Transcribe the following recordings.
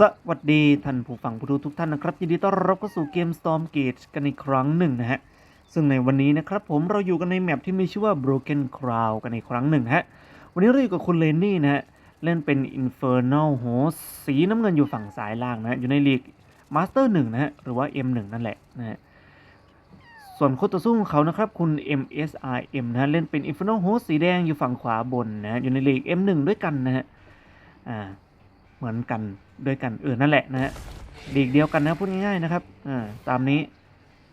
สวัสดีท่านผู้ฟังผู้ดูทุกท่านนะครับ ยินดีต้อนรับเข้าสู่เกม Storm Gate กันอีกครั้งหนึ่งนะฮะ ซึ่งในวันนี้นะครับผมเราอยู่กันในแมปที่มีชื่อว่า Broken Crown กันอีกครั้งหนึ่งฮะ วันนี้เราอยู่กับคุณเลนนี่นะฮะ เล่นเป็น Infernal Host สีน้ำเงินอยู่ฝั่งซ้ายล่างนะฮะอยู่ในลีก Master 1นะฮะ หรือว่า M1 นั่นแหละนะฮะ ส่วนคู่ต่อสู้ของเขานะครับคุณ MSRM นะฮะ เล่นเป็น Infernal Host สีแดงอยู่ฝั่งขวาบนนะฮะอยู่ในลีก M1 ด้วยกันนะฮะ อ่า เหมือนกันด้วยกันเออนั่นแหละนะฮะลีกเดียวกันนะพูดง่ายๆนะครับอ่าตามนี้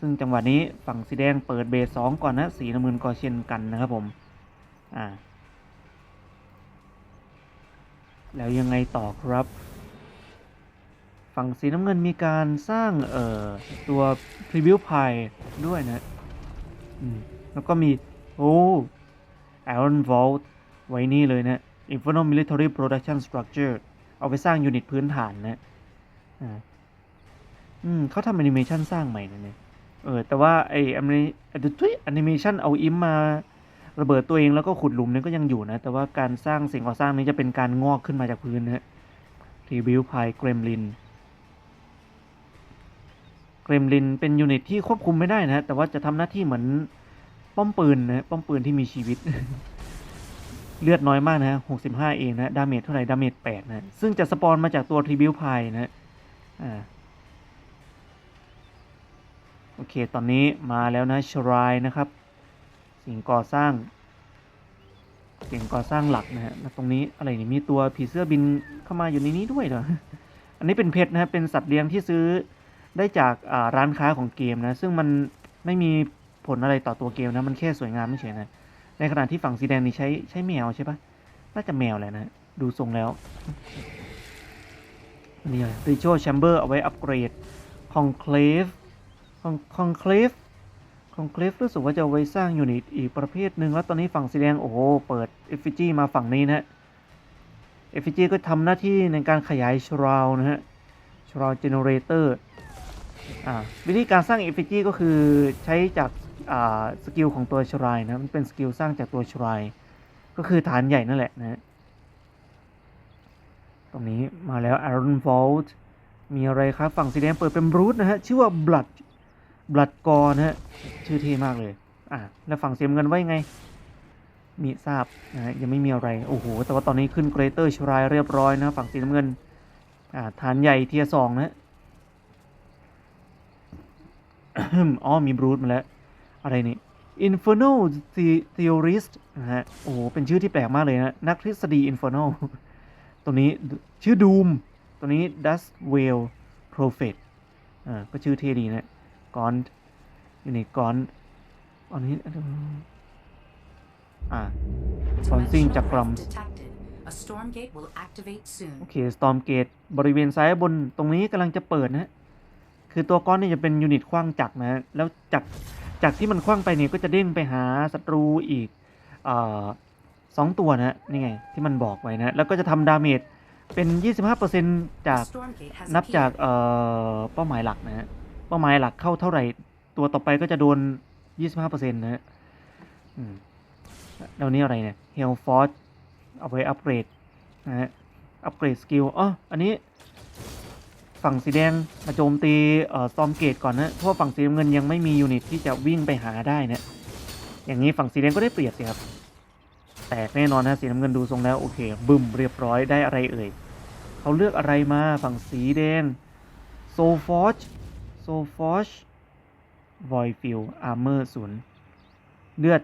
ซึ่งจังหวะนี้ฝั่งสีแดงเปิดเบสสองก่อนนะสีน้ำเงินก็เช่นกันนะครับผมอ่าแล้วยังไงต่อครับ ฝั่งสีน้ำเงินมีการสร้างเอ่อตัว preview pie ด้วยนะอืมแล้วก็มีโอ้ Iron Vault ไว้นี่เลยนะ Infernal Military Production Structure เอาไปสร้างยูนิตพื้นฐานนะอ่าอืมเขาทำแอนิเมชันสร้างใหม่นะเนี่ยเออแต่ว่าไอ้แอนิทุยแอนิเมชันเอาอิมมาระเบิดตัวเองแล้วก็ขุดหลุมนี่ก็ยังอยู่นะ แต่ว่าการสร้างสิ่งก่อสร้างนี้จะเป็นการงอกขึ้นมาจากพื้นนะรีบิวพายเกรมลินเกรมลินเป็นยูนิตที่ควบคุมไม่ได้นะ แต่ว่าจะทำหน้าที่เหมือนป้อมปืนนะป้อมปืนที่มีชีวิต เลือดน้อยมากนะฮะ65เองนะ ดาเมจเท่าไหร่ ดาเมจ8นะ ซึ่งจะสปอนมาจากตัวทริบิวพายนะอ่าโอเค ตอนนี้มาแล้วนะชรายนะครับ สิ่งก่อสร้าง สิ่งก่อสร้างหลักนะฮะตรงนี้อะไรนี่มีตัวผีเสื้อบินเข้ามาอยู่ในนี้ด้วยเหรอ อันนี้เป็นเพชรนะฮะเป็นสัตว์เลี้ยงที่ซื้อได้จากร้านค้าของเกมนะ ซึ่งมันไม่มีผลอะไรต่อตัวเกมนะ มันแค่สวยงามไม่เฉยนะ ในขณะที่ฝั่งสีแดงนี่ใช้ใช้แมวใช่ปะน่าจะแมวแหละนะ ดูทรงแล้วนี่เลยริโชแชมเบอร์เอาไว้อัปเกรดคอนเคลฟคอนเคลฟคอนเคลฟรู้สึกว่าจะไว้สร้างยูนิตอีกประเภทหนึ่งแล้วตอนนี้ฝั่งสีแดง โอ้โห เปิดเอฟฟิจีมาฝั่งนี้นะฮะเอฟฟิจีก็ทำหน้าที่ในการขยายชราวนะฮะชราวเจเนเรเตอร์อ่าวิธีการสร้างเอฟฟิจีก็คือใช้จาก สกิลของตัวชรายนะมันเป็นสกิลสร้างจากตัวชรายก็คือฐานใหญ่นั่นแหละนะตรงนี้มาแล้ว Iron Vault มีอะไรครับ ฝั่งสีแดงเปิดเป็นบรูทนะฮะ ชื่อว่า Blood Blood g o r นะฮะ ชื่อเท่มากเลย อะ แล้วฝั่งเสียมเงินว่ายไง มีทราบนะฮะยังไม่มีอะไร โอ้โห แต่ว่าตอนนี้ขึ้นเกรเตอร์ชรายเรียบร้อยนะฝั่งสีน้ำเงิน อ่า ฐานใหญ่เทียสองนะอ๋อมีบรูทมาแล้ว อะไรนี่ Infernal The- Theorist นะฮะ โอ้โห เป็นชื่อที่แปลกมากเลยนะ นักทฤษฎี Infernal ตัวนี้ชื่อ Doom ตัวนี้ Dust Veil Prophet อ่า ก็ชื่อเท่ดีนะก่อนอยู่ในก่อนอันนี้ อ่า Sonsing Chakram detected. A storm gate will activate soon. โอเค Storm Gate บริเวณซ้ายบนตรงนี้กำลังจะเปิดนะฮะคือตัวก้อนนี่จะเป็นยูนิตขว้างจักรนะฮะแล้วจาก จากที่มันขว้างไปเนี่ยก็จะเด้งไปหาศัตรูอีกอสองตัวนะฮะนี่ไงที่มันบอกไว้นะแล้วก็จะทำดาเมจเป็น 25%จากนับจากเป้าหมายหลักนะฮะเป้าหมายหลักเข้าเท่าไหร่ ตัวต่อไปก็จะโดน 25%นะฮะอืมแล้วนี่อะไรเนี่ย Hell Force เอาไว้อัปเกรดนะฮะอัปเกรดสกิลอ๋ออันนี้ ฝั่งสีแดงมาโจมตีเอ่อซอมเกตก่อนนะเพราะว่าฝั่งสีน้ำเงินยังไม่มียูนิตที่จะวิ่งไปหาได้นะอย่างนี้ฝั่งสีแดงก็ได้เปรียบสิครับแตกแน่นอนนะสีน้ำเงินดูทรงแล้วโอเคบึ้มเรียบร้อยได้อะไรเอ่ยเขาเลือกอะไรมาฝั่งสีแดงโซฟอชโซฟอชวอยฟิลอาร์เมอร์ศูนย์เลือด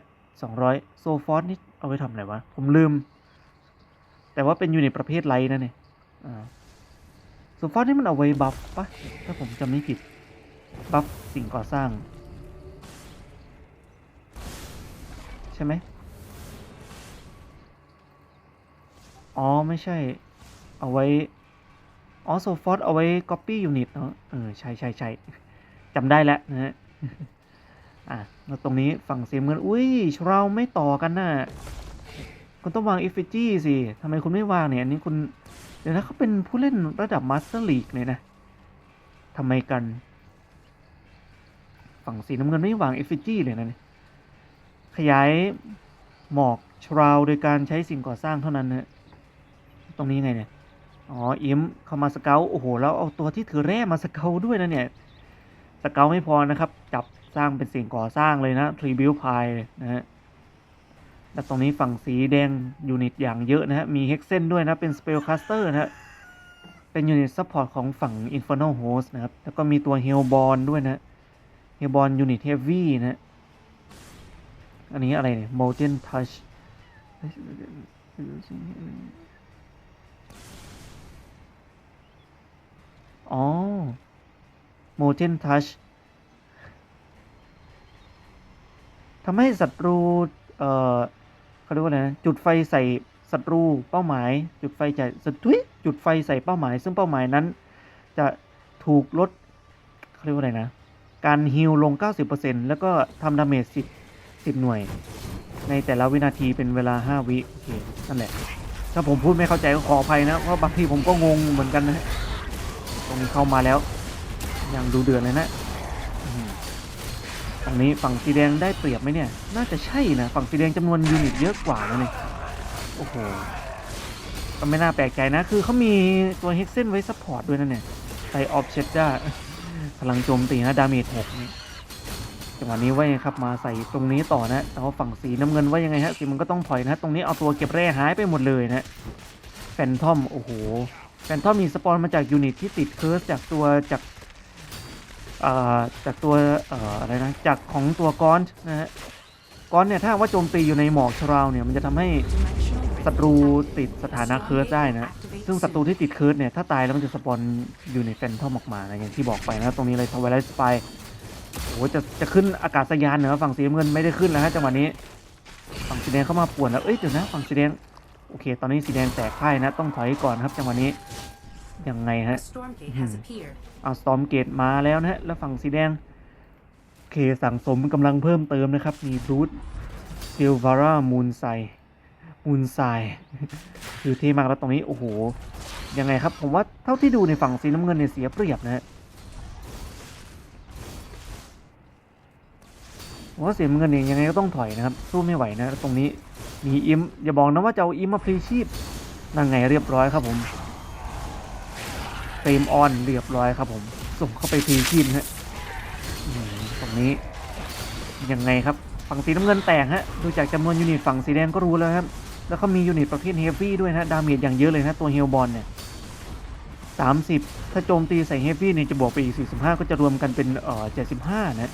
200 โซฟอชนี่เอาไว้ทำอะไรวะ ผมลืม แต่ว่าเป็นยูนิตประเภทไลท์นะเนี่ย อ่าโซฟอชนี่มันเอาไว้บัฟปะถ้าผมจำไม่ผิด บัฟสิ่งก่อสร้าง ใช่ไหมอ๋อ ไม่ใช่ เอาไว้ อ๋อโซฟอสเอาไว้ copy unit เนาะเออ ใช่ใช่ใช่จำได้แล้วนะฮะ อะแล้วตรงนี้ฝั่งเสียมเงินอุ้ยเราไม่ต่อกันน่ะ คุณต้องวาง effigy สิทำไมคุณไม่วางเนี่ย อันนี้คุณ เดี๋ยวนะเขาเป็นผู้เล่นระดับ Master League เลยนะทำไมกัน ฝั่งสีน้ำเงินไม่วาง effigy เลยนะเนี่ยขยายหมอกชราวโดยการใช้สิ่งก่อสร้างเท่านั้นนะตรงนี้ไงเนี่ยออ๋ออิมเข้ามาสเกลโอ้โห แล้วเอาตัวที่ถือแร่มาสเกลด้วยนะเนี่ย สเกลไม่พอนะครับ จับสร้างเป็นสิ่งก่อสร้างเลยนะทรีบิวพายนะฮะ แล้วตรงนี้ฝั่งสีแดงยูนิตอย่างเยอะนะฮะ มีเฮกเซนด้วยนะ เป็นสเปลคัสเตอร์นะฮะ เป็นยูนิตซัพพอร์ตของฝั่ง Infernal Host นะครับ แล้วก็มีตัว Hellborn ด้วยนะ Hellborn ยูนิต Heavy นะ อันนี้อะไรเนี่ย Molten Touch อ๋อ Molten Touch ทำให้ศัตรูเอ่อ เขาเรียกว่าอะไรนะจุดไฟใส่ศัตรูเป้าหมาย จุดไฟใส่สตุยจุดไฟใส่เป้าหมาย ซึ่งเป้าหมายนั้น จะถูกลดเขาเรียกว่าอะไรนะ การฮิลลง 90%แล้วก็ทำดาเมจ10 10 หน่วย ในแต่ละวินาทีเป็นเวลา 5 วิโอเคนั่นแหละ ถ้าผมพูดไม่เข้าใจก็ขออภัยนะ เพราะบางทีผมก็งงเหมือนกันนะตรงนี้เข้ามาแล้ว อย่างดูเดือดเลยนะ ตรงนี้ฝั่งสีแดงได้เปรียบไหมเนี่ย น่าจะใช่นะ ฝั่งสีแดงจำนวนยูนิตเยอะกว่านะเนี่ยโอ้โหก็ไม่น่าแปลกใจนะ คือเขามีตัวเฮกเซนไว้ซัพพอร์ตด้วยนะเนี่ยไซออฟเชดด้าพลังโจมตีนะดาเมจหกนี่จังหวะนี้ว่ายังครับมาใส่ตรงนี้ต่อนะแต่ว่าฝั่งสีน้ำเงินว่ายังไงฮะสีมันก็ต้องถอยนะตรงนี้เอาตัวเก็บแร่หายไปหมดเลยนะแฟนทอมโอ้โหแฟนทอมมีสปอนมาจากยูนิตที่ติดเคิร์สจากตัวจาก จากตัวอะไรนะจากของตัวก้อนนะฮะก้อนเนี่ยถ้าว่าโจมตีอยู่ในหมอกชราวเนี่ยมันจะทำให้ศัตรูติดสถานะเคิร์สได้นะ ซึ่งศัตรูที่ติดเคิร์สเนี่ยถ้าตายแล้วมันจะสปอนอยู่ในแฟนทอมออกมานะอย่างที่บอกไปนะตรงนี้เลยทวายไลท์สปโอ้โหจะจะขึ้นอากาศยานเหนือฝั่งสีเงินไม่ได้ขึ้นแล้วฮะจังหวะนี้ฝั่งสีแดงเข้ามาป่วนแล้วเอ้ยเดี๋ยวนะฝั่งสีแดงโอเค ตอนนี้สีแดงแตกพ่ายนะ ต้องถอยก่อนครับจังหวะนี้ ยังไง A ฮะ storm gate has appeared. เอาสตอมเกตมาแล้วนะฮะ แล้วฝั่งสีแดงโอเคสั่งสมกำลังเพิ่มเติมนะครับ มีบรูทซิลวาร่ามูนไซมูนไซคือเท่มากแล้วตรงนี้ โอ้โห ยังไงครับ ผมว่าเท่าที่ดูในฝั่งสีน้ำเงินเนี่ยเสียเปรียบนะฮะผมว่าสีน้ำเงินเนี่ยยังไงก็ต้องถอยนะครับ สู้ไม่ไหวนะ ตรงนี้มีอิมอย่าบอกนะว่าจะเอาอิมมาพลีชีพนั่งไงเรียบร้อยครับผม เฟรมออนเรียบร้อยครับผม ส่งเข้าไปพรีชีนฮะตรงนี้ยังไงครับ ฝั่งสีน้ำเงินแตกฮะ ดูจากจำนวนยูนิตฝั่งสีแดงก็รู้แล้วครับ แล้วก็มียูนิตประเภทเฮฟวี่ด้วยนะดาเมจอย่างเยอะเลยนะตัวเฮลบอลเนี่ยสามสิบถ้าโจมตีใส่เฮฟวี่เนี่ยจะบวกไปอีกสี่สิบห้าก็จะรวมกันเป็นเอ่อเจ็ดสิบห้านะ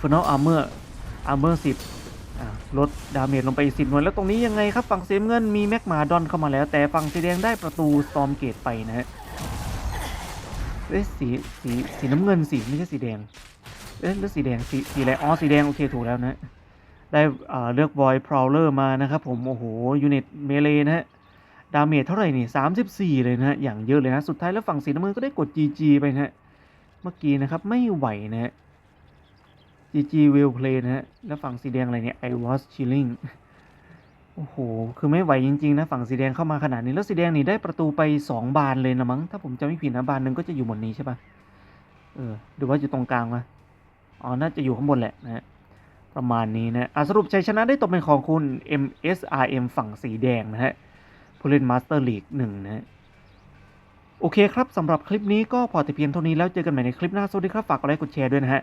ฟ i น a l อาร์เมอร์อาร์เมอร์สิบ ลดดาเมจลงไปอีกสิบหน่วยแล้วตรงนี้ยังไงครับฝั่งสีเงินมีแม็กมาดอนเข้ามาแล้ว แต่ฝั่งสีแดงได้ประตูสตอมเกตไปนะฮะเอ๊ะสีสีสีน้ำเงินสิไม่ใช่สีแดงเอ๊ะแล้วสีแดงสีสีอะไรอ๋อสีแดงโอเคถูกแล้วนะได้อ่าเลือก Void Prowler มานะครับผมโอ้โหยูนิตเมเลนะฮะดาเมจเท่าไหร่นี่ 34 เลยนะฮะอย่างเยอะเลยนะ สุดท้ายแล้วฝั่งสีน้ำเงินก็ได้กด GG ไปนะฮะเมื่อกี้นะครับไม่ไหวนะฮะ GG will play นะฮะ แล้วฝั่งสีแดงอะไรเนี่ย I was chilling โอ้โห คือไม่ไหวจริงๆนะ ฝั่งสีแดงเข้ามาขนาดนี้ แล้วสีแดงนี่ได้ประตูไป 2 บานเลยนะมั้ง ถ้าผมจำไม่ผิดนะบานหนึ่งก็จะอยู่บนนี้ใช่ปะเออหรือว่าอยู่ตรงกลางวะอ๋อ น่าจะอยู่ข้างบนแหละนะฮะประมาณนี้นะอะสรุปชัยชนะได้ตกเป็นของคุณ MSRM ฝั่งสีแดงนะฮะ ผู้เล่นมาสเตอร์ลีกหนึ่งนะฮะโอเคครับสำหรับคลิปนี้ก็พอแต่เพียงเท่านี้แล้วเจอกันใหม่ในคลิปหน้า สวัสดีครับ ฝากกดไลค์กดแชร์ด้วยนะฮะ